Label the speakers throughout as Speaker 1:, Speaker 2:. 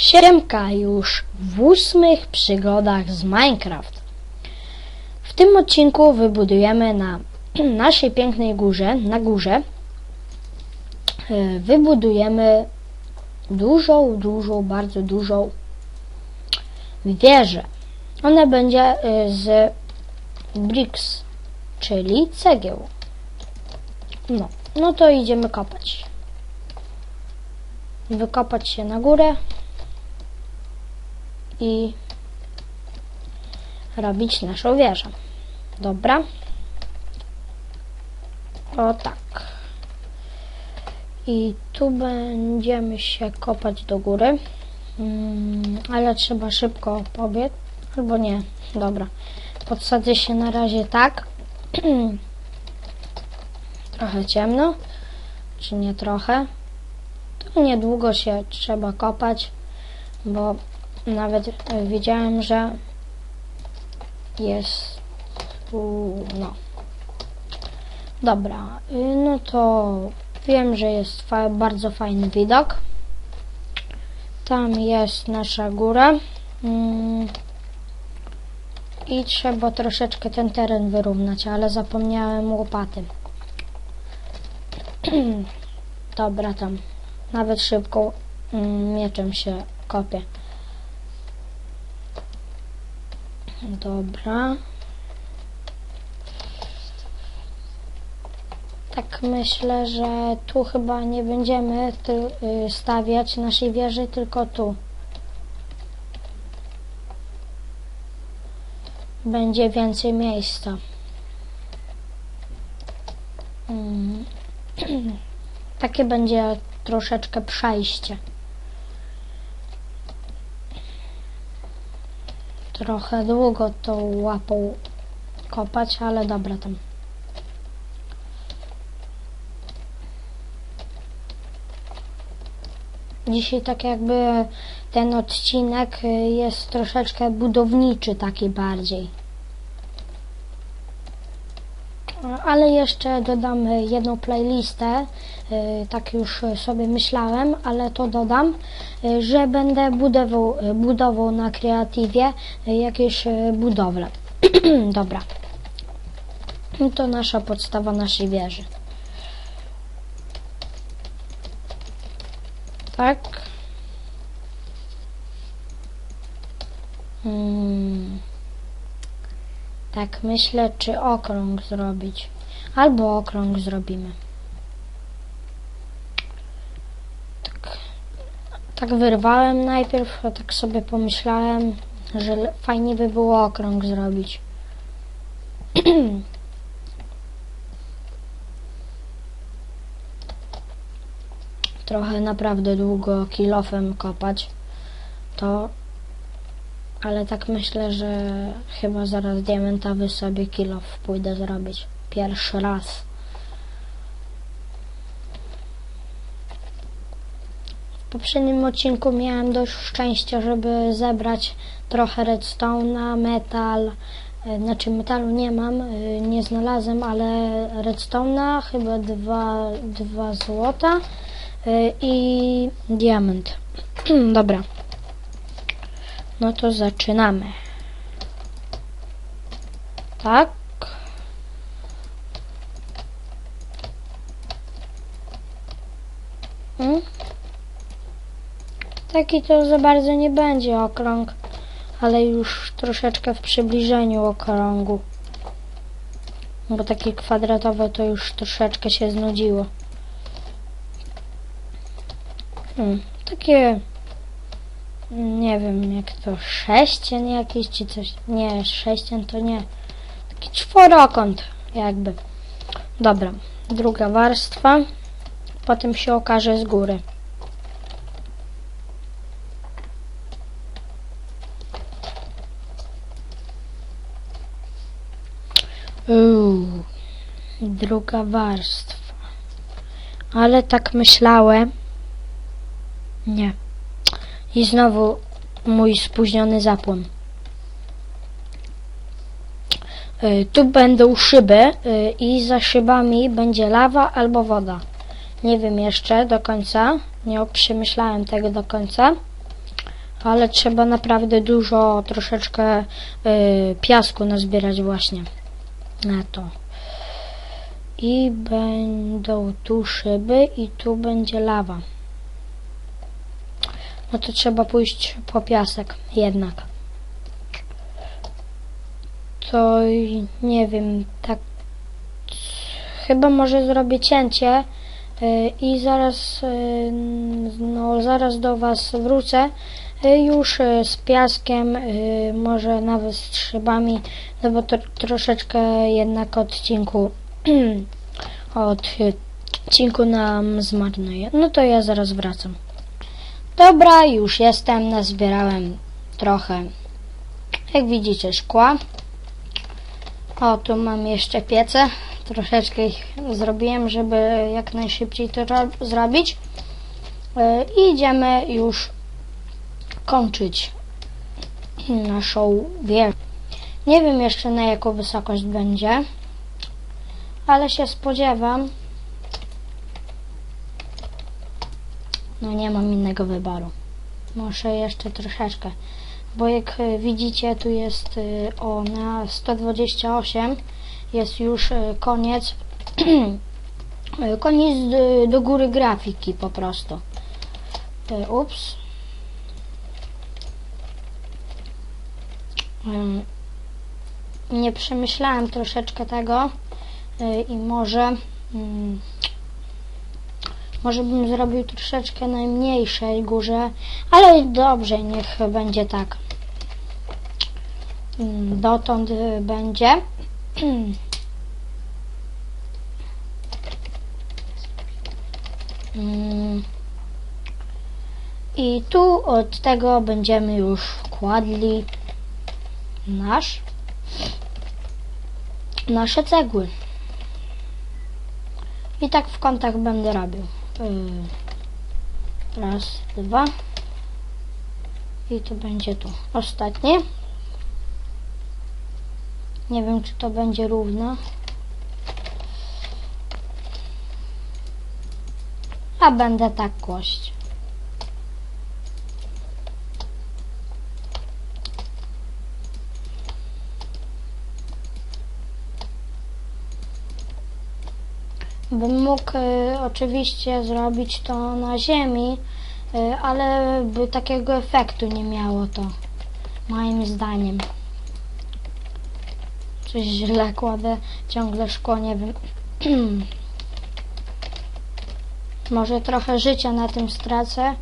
Speaker 1: Siemka już w ósmych przygodach z Minecraft. W tym odcinku wybudujemy na naszej pięknej górze, na górze, e, wybudujemy dużą, dużą, bardzo dużą wieżę. Ona będzie e, z bricks, czyli cegieł. No, no to idziemy kopać. Wykopać się na górę i robić naszą wieżę. Dobra. O tak. I tu będziemy się kopać do góry. Mm, ale trzeba szybko pobiec. Albo nie. Dobra. Podsadzę się na razie tak. trochę ciemno. Czy nie trochę? To niedługo się trzeba kopać, bo nawet e, wiedziałem, że jest no. Dobra, y, no to wiem, że jest fa bardzo fajny widok. Tam jest nasza góra. Mm. I trzeba troszeczkę ten teren wyrównać, ale zapomniałem łopaty. Dobra, tam nawet szybko mm, mieczem się kopie. Dobra. Tak myślę, że tu chyba nie będziemy y, stawiać naszej wieży, tylko tu. Będzie więcej miejsca. Mm. Takie będzie troszeczkę przejście. Trochę długo tą łapą kopać, ale dobra tam. Dzisiaj tak jakby ten odcinek jest troszeczkę budowniczy taki bardziej. Ale jeszcze dodam jedną playlistę, y, tak już sobie myślałem, ale to dodam, y, że będę budował, budował na kreatywie jakieś budowle. Dobra. To nasza podstawa naszej wieży. Tak. Hmm. Tak myślę, czy okrąg zrobić. Albo okrąg zrobimy. Tak, tak wyrwałem najpierw, a tak sobie pomyślałem, że fajnie by było okrąg zrobić. Trochę naprawdę długo kilofem kopać. To ale tak myślę, że chyba zaraz diamentowy sobie kilo pójdę zrobić. Pierwszy raz. W poprzednim odcinku miałem dość szczęścia, żeby zebrać trochę redstone'a, metal. e, Znaczy metalu nie mam, e, nie znalazłem, ale redstone'a, chyba dwa, dwa złota e, i diament. Dobra. No to zaczynamy. Tak. Hmm? Taki to za bardzo nie będzie okrąg, ale już troszeczkę w przybliżeniu okrągu. Bo takie kwadratowe to już troszeczkę się znudziło. Hmm, takie nie wiem jak to, sześcian jakiś czy coś, nie, sześcian to nie, taki czworokąt jakby. Dobra, druga warstwa, potem się okaże z góry. Uuu, druga warstwa. Ale tak myślałem. Nie. I znowu mój spóźniony zapłon. Y, Tu będą szyby y, i za szybami będzie lawa albo woda. Nie wiem jeszcze do końca, nie przemyślałem tego do końca. Ale trzeba naprawdę dużo, troszeczkę y, piasku nazbierać właśnie na to. I będą tu szyby i tu będzie lawa. No to trzeba pójść po piasek jednak. To nie wiem, tak chyba może zrobię cięcie y, i zaraz y, no zaraz do was wrócę y, już z piaskiem, może nawet z szybami, no bo to troszeczkę jednak odcinku od odcinku nam zmarnuje. No to ja zaraz wracam. Dobra, już jestem, nazbierałem trochę, jak widzicie, szkła. O, tu mam jeszcze piece. Troszeczkę ich zrobiłem, żeby jak najszybciej to ro- zrobić. E, I idziemy już kończyć naszą wieżę. Nie wiem jeszcze na jaką wysokość będzie, ale się spodziewam. No nie mam innego wyboru. Muszę jeszcze troszeczkę. Bo jak e, widzicie, tu jest o na 128 jest już e, koniec. e, koniec do, góry grafiki po prostu. Ups. Nie przemyślałem troszeczkę tego i może mm, może bym zrobił troszeczkę najmniejszej górze, ale dobrze, niech będzie tak. Mm, Dotąd y, będzie. Mm. I tu od tego będziemy już kładli nasz nasze cegły. I tak w kątach będę robił. Yy, Raz, dwa. I to będzie tu. Ostatnie. Nie wiem, czy to będzie równo. A będę tak kłaść. Bym mógł y, oczywiście zrobić to na ziemi, y, ale by takiego efektu nie miało to, moim zdaniem. Coś źle kładę, ciągle szkło, nie wiem. Może trochę życia na tym stracę,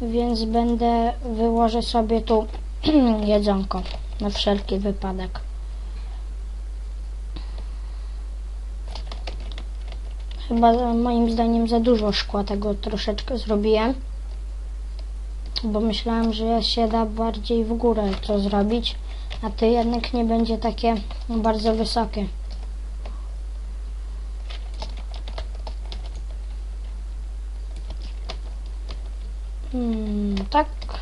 Speaker 1: więc będę, wyłożę sobie tu jedzonko, na wszelki wypadek. Chyba moim zdaniem za dużo szkła tego troszeczkę zrobiłem. Bo myślałem, że się da bardziej w górę to zrobić, a to jednak nie będzie takie bardzo wysokie. Hmm, tak. E,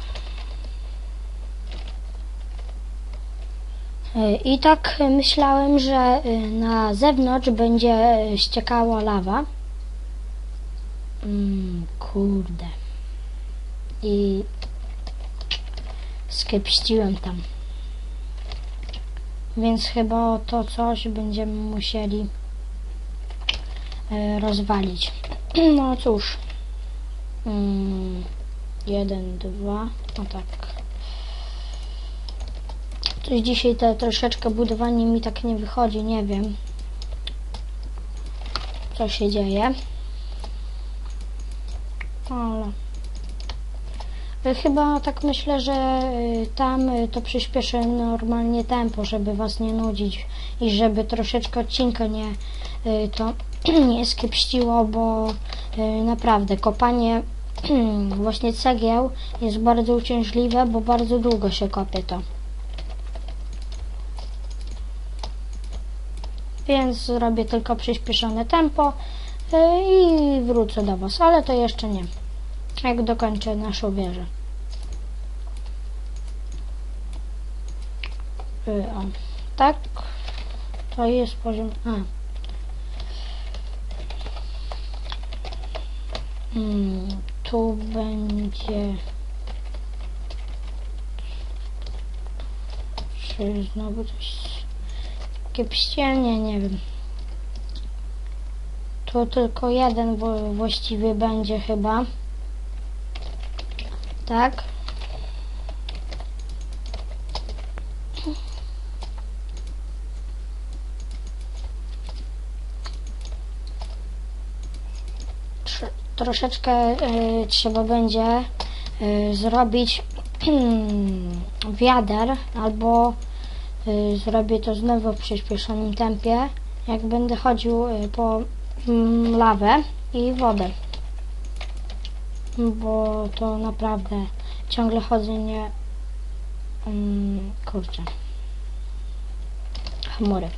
Speaker 1: I tak myślałem, że y, na zewnątrz będzie ściekała lawa. Mm, kurde. I skepściłem tam. Więc chyba to coś będziemy musieli e, rozwalić. No cóż. Mm, jeden, dwa. No tak. Coś dzisiaj te troszeczkę budowanie mi tak nie wychodzi, nie wiem. Co się dzieje. Ale. Y, Chyba tak myślę, że y, tam y, to przyspieszę normalnie tempo, żeby was nie nudzić i żeby troszeczkę odcinka nie to nie skiepściło, bo naprawdę kopanie właśnie cegieł jest bardzo uciążliwe, bo bardzo długo się kopie to. Więc zrobię tylko przyspieszone tempo y, i wrócę do Was, ale to jeszcze nie. Jak dokończę naszą wieżę. Y, O, tak. To jest poziom. A. Hmm, tu będzie. Czy znowu coś kiepścielnie, nie wiem. Tu tylko jeden właściwie będzie chyba. Tak. Tr- troszeczkę y, trzeba będzie y, zrobić wiader albo zrobię to znowu w przyspieszonym tempie jak będę chodził y, po mm, lawę i wodę. Bo to naprawdę ciągle chodzenie mm, kurczę chmury.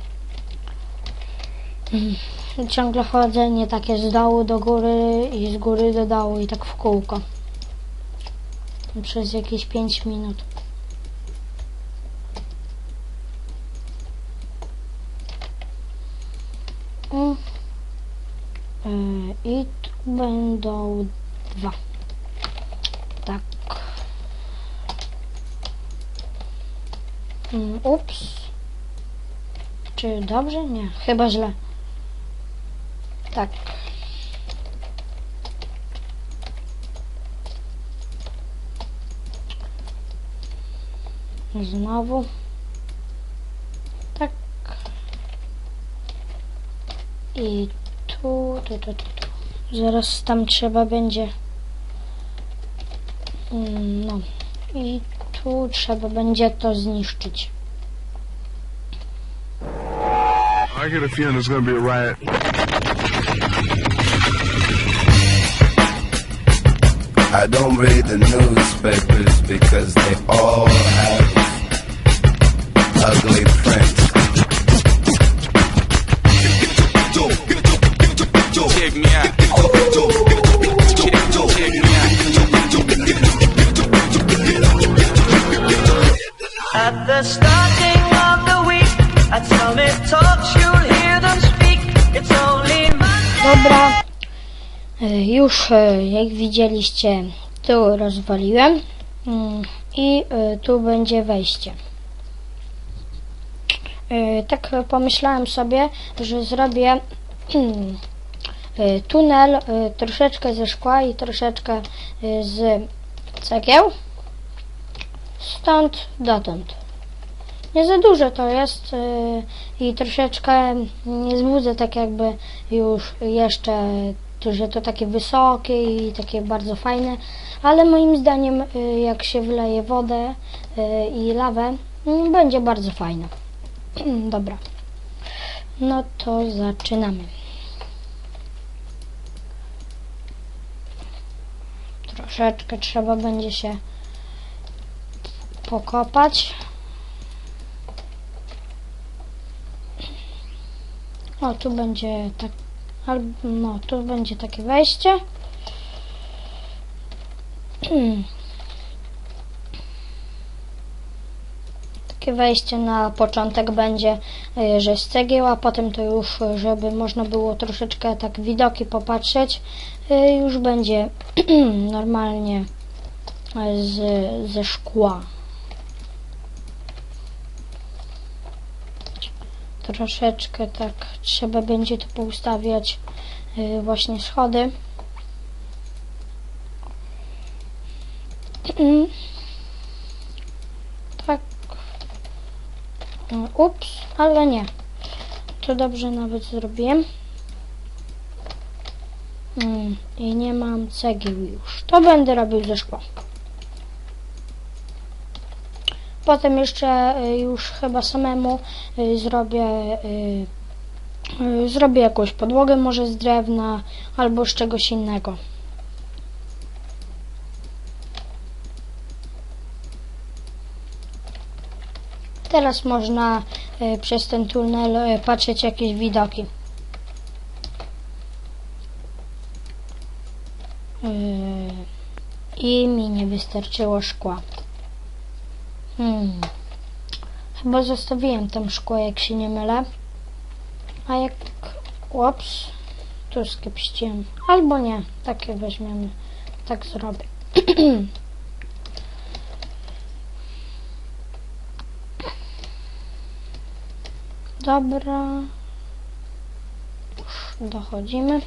Speaker 1: Mm, ciągle chodzenie takie z dołu do góry i z góry do dołu i tak w kółko. Przez jakieś 5 minut I tu będą dwa. Tak. Mm, Ups. Czy dobrze? Nie, chyba źle. Tak. Znowu. Tak. I tu, tu, tu, tu, tu. Zaraz tam trzeba będzie. Mm, No. I tu trzeba będzie to zniszczyć.
Speaker 2: I get a feeling there's gonna be a riot.
Speaker 3: I don't read the newspapers because they all have ugly print.
Speaker 4: Check me out. Check, check me out.
Speaker 5: At the starting of the week, at Summit Talks, you'll hear them speak. It's only.
Speaker 1: Dobra. Y, Już y, jak widzieliście, tu rozwaliłem. Mm, I y, tu będzie wejście. Tak pomyślałem sobie, że zrobię tunel y, troszeczkę ze szkła i troszeczkę y, z cegieł. Stąd dotąd. Nie za dużo to jest i troszeczkę nie zbudzę tak jakby już jeszcze, że to takie wysokie i takie bardzo fajne, ale moim zdaniem jak się wleje wodę i lawę, będzie bardzo fajne. Dobra. No to zaczynamy. Troszeczkę trzeba będzie się pokopać. O, tu będzie tak. No, tu będzie takie wejście. Takie wejście na początek będzie, y, że z cegieł, a potem to już, y, żeby można było troszeczkę tak widoki popatrzeć, y, już będzie normalnie z, ze szkła. troszeczkę tak trzeba będzie tu poustawiać właśnie schody. Mm. Tak. Mm, Ups, ale nie. To dobrze nawet zrobiłem. Mm, I nie mam cegieł już. To będę robił ze szkła. Potem jeszcze y, już chyba samemu y, zrobię y, zrobię jakąś podłogę może z drewna albo z czegoś innego. Teraz można y, przez ten tunel y, patrzeć jakieś widoki. Y, I mi nie wystarczyło szkła. Hmm. Chyba zostawiłem tam szkło, jak się nie mylę. A jak... Ups. Tu skiepściłem. Albo nie. Takie weźmiemy. Tak zrobię. Dobra. Dochodzimy.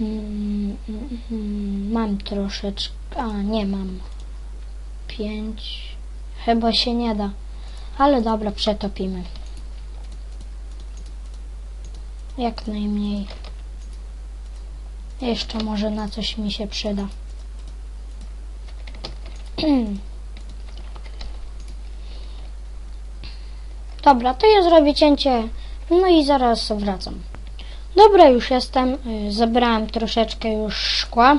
Speaker 1: Mm, mm, mm, Mam troszeczkę. A, nie mam. Pięć. Chyba się nie da. Ale dobra, przetopimy. Jak najmniej. Jeszcze może na coś mi się przyda. Dobra, to ja zrobię cięcie. No i zaraz wracam. Dobra, już jestem. Y, Zebrałem troszeczkę już szkła.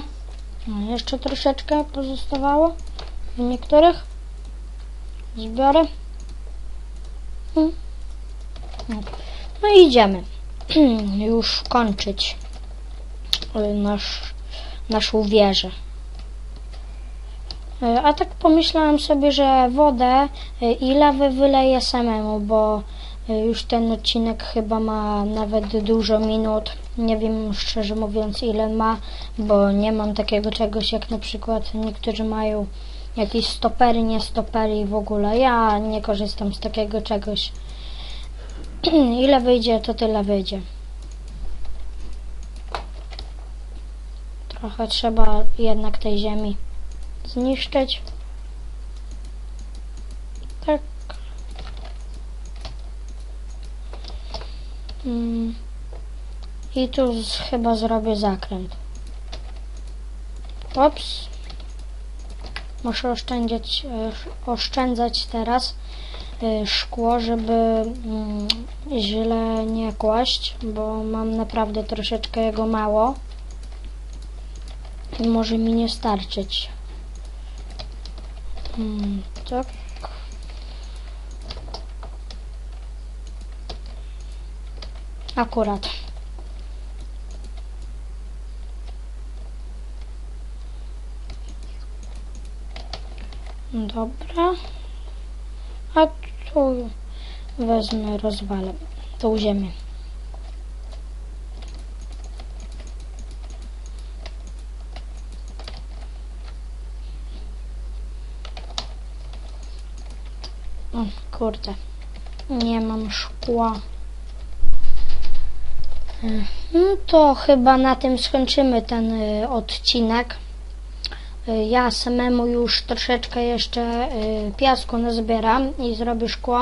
Speaker 1: No, jeszcze troszeczkę pozostawało w niektórych. Zbiorę. Mm. No. i idziemy już kończyć y, nasz, naszą wieżę. Y, A tak pomyślałam sobie, że wodę y, i lawę wyleję samemu, bo y, już ten odcinek chyba ma nawet dużo minut. Nie wiem szczerze mówiąc ile ma, bo nie mam takiego czegoś jak na przykład niektórzy mają jakieś stopery, nie stopery i w ogóle. Ja nie korzystam z takiego czegoś. ile wyjdzie, to tyle wyjdzie. Trochę trzeba jednak tej ziemi zniszczyć. Tak. Mm. I tu chyba zrobię zakręt. Ops. Muszę oszczędzać, e, oszczędzać teraz e, szkło, żeby mm, źle nie kłaść, bo mam naprawdę troszeczkę jego mało i może mi nie starczyć. Hmm, tak. Akurat. Dobra. A tu wezmę, rozwalę tą ziemię. O, kurde. Nie mam szkła. No to chyba na tym skończymy ten y, odcinek. Y, Ja samemu już troszeczkę jeszcze y, piasku nazbieram i zrobię szkło.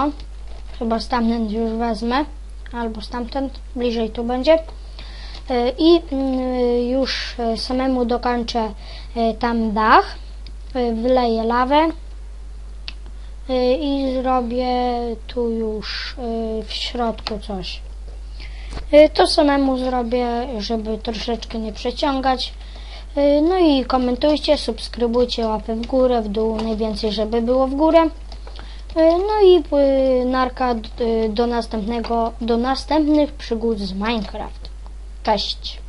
Speaker 1: Chyba stamtąd już wezmę. Albo stamtąd, bliżej tu będzie. Y, I y, już y, samemu dokończę y, tam dach. Y, Wyleję lawę. Y, I zrobię tu już y, w środku coś. Y, To samemu zrobię, żeby troszeczkę nie przeciągać. No i komentujcie, subskrybujcie, łapy w górę, w dół, najwięcej, żeby było w górę. No i narka do następnego, do następnych przygód z Minecraft. Cześć!